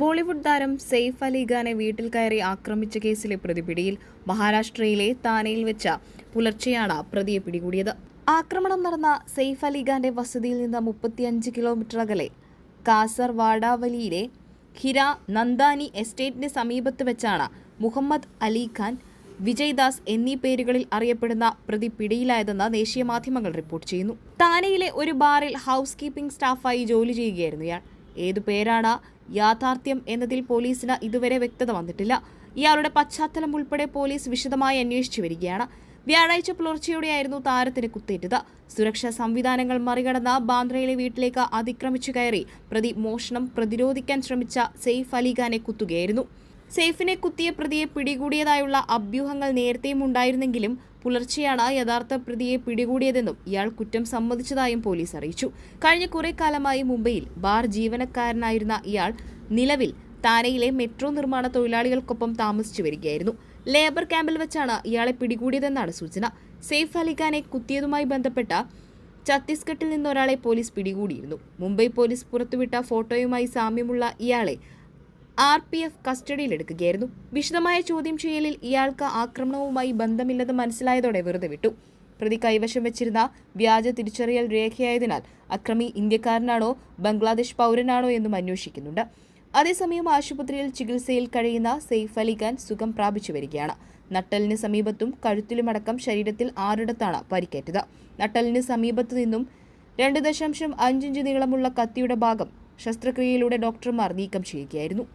ബോളിവുഡ് താരം സെയ്ഫ് അലി ഖാനെ വീട്ടിൽ കയറി ആക്രമിച്ച കേസിലെ പ്രതി പിടിയിൽ മഹാരാഷ്ട്രയിലെ താനയിൽ വെച്ച പുലർച്ചെയാണ് പ്രതിയെ പിടികൂടിയത്. ആക്രമണം നടന്ന സെയ്ഫ് അലി ഖാന്റെ വസതിയിൽ നിന്ന് മുപ്പത്തിയഞ്ച് കിലോമീറ്റർ അകലെ കാസർ വാഡാവലിയിലെ ഹിര നന്ദാനി എസ്റ്റേറ്റിന് സമീപത്ത് വെച്ചാണ് മുഹമ്മദ് അലി ഖാൻ വിജയ്ദാസ് എന്നീ പേരുകളിൽ അറിയപ്പെടുന്ന പ്രതി പിടിയിലായതെന്ന് ദേശീയ മാധ്യമങ്ങൾ റിപ്പോർട്ട് ചെയ്യുന്നു. താനെയിലെ ഒരു ബാറിൽ ഹൗസ് കീപ്പിംഗ് സ്റ്റാഫായി ജോലി ചെയ്യുകയായിരുന്നു ഇയാൾ. ഏതു പേരാണ് യാഥാർത്ഥ്യം എന്നതിൽ പോലീസിന് ഇതുവരെ വ്യക്തത വന്നിട്ടില്ല. ഇയാളുടെ പശ്ചാത്തലം ഉൾപ്പെടെ പോലീസ് വിശദമായി അന്വേഷിച്ചു വരികയാണ്. വ്യാഴാഴ്ച പുലർച്ചെയോടെയായിരുന്നു താരത്തിന് കുത്തേറ്റത്. സുരക്ഷാ സംവിധാനങ്ങൾ മറികടന്ന് ബാന്ദ്രയിലെ വീട്ടിലേക്ക് അതിക്രമിച്ചു കയറി പ്രതി മോഷണം പ്രതിരോധിക്കാൻ ശ്രമിച്ച സെയ്ഫ് അലിഖാനെ കുത്തുകയായിരുന്നു. സെയ്ഫിനെ കുത്തിയ പ്രതിയെ പിടികൂടിയതായുള്ള അഭ്യൂഹങ്ങൾ നേരത്തെയും ഉണ്ടായിരുന്നെങ്കിലും പുലർച്ചെയാണ് യഥാർത്ഥ പ്രതിയെ പിടികൂടിയതെന്നും ഇയാൾ കുറ്റം സമ്മതിച്ചതായും പോലീസ് അറിയിച്ചു. കഴിഞ്ഞ കുറെ കാലമായി മുംബൈയിൽ ബാർ ജീവനക്കാരനായിരുന്ന ഇയാൾ നിലവിൽ താനയിലെ മെട്രോ നിർമ്മാണ തൊഴിലാളികൾക്കൊപ്പം താമസിച്ചു വരികയായിരുന്നു. ലേബർ ക്യാമ്പിൽ വെച്ചാണ് ഇയാളെ പിടികൂടിയതെന്നാണ് സൂചന. സെയ്ഫ് അലിഖാനെ കുത്തിയതുമായി ബന്ധപ്പെട്ട ഛത്തീസ്ഗഡിൽ നിന്നൊരാളെ പോലീസ് പിടികൂടിയിരുന്നു. മുംബൈ പോലീസ് പുറത്തുവിട്ട ഫോട്ടോയുമായി സാമ്യമുള്ള ഇയാളെ ആർ പി എഫ് കസ്റ്റഡിയിലെടുക്കുകയായിരുന്നു. വിശദമായ ചോദ്യം ചെയ്യലിൽ ഇയാൾക്ക് ആക്രമണവുമായി ബന്ധമില്ലെന്ന് മനസ്സിലായതോടെ വെറുതെ വിട്ടു. പ്രതി കൈവശം വെച്ചിരുന്ന വ്യാജ തിരിച്ചറിയൽ രേഖയായതിനാൽ അക്രമി ഇന്ത്യക്കാരനാണോ ബംഗ്ലാദേശ് പൗരനാണോ എന്നും അന്വേഷിക്കുന്നുണ്ട്. അതേസമയം ആശുപത്രിയിൽ ചികിത്സയിൽ കഴിയുന്ന സെയ്ഫ് അലി ഖാൻ സുഖം പ്രാപിച്ചു വരികയാണ്. നട്ടലിന് സമീപത്തും കഴുത്തിലുമടക്കം ശരീരത്തിൽ ആറിടത്താണ് പരിക്കേറ്റത്. നട്ടലിന് സമീപത്തു നിന്നും രണ്ട് ദശാംശം അഞ്ചിഞ്ച് നീളമുള്ള കത്തിയുടെ ഭാഗം ശസ്ത്രക്രിയയിലൂടെ ഡോക്ടർമാർ നീക്കം ചെയ്യുകയായിരുന്നു.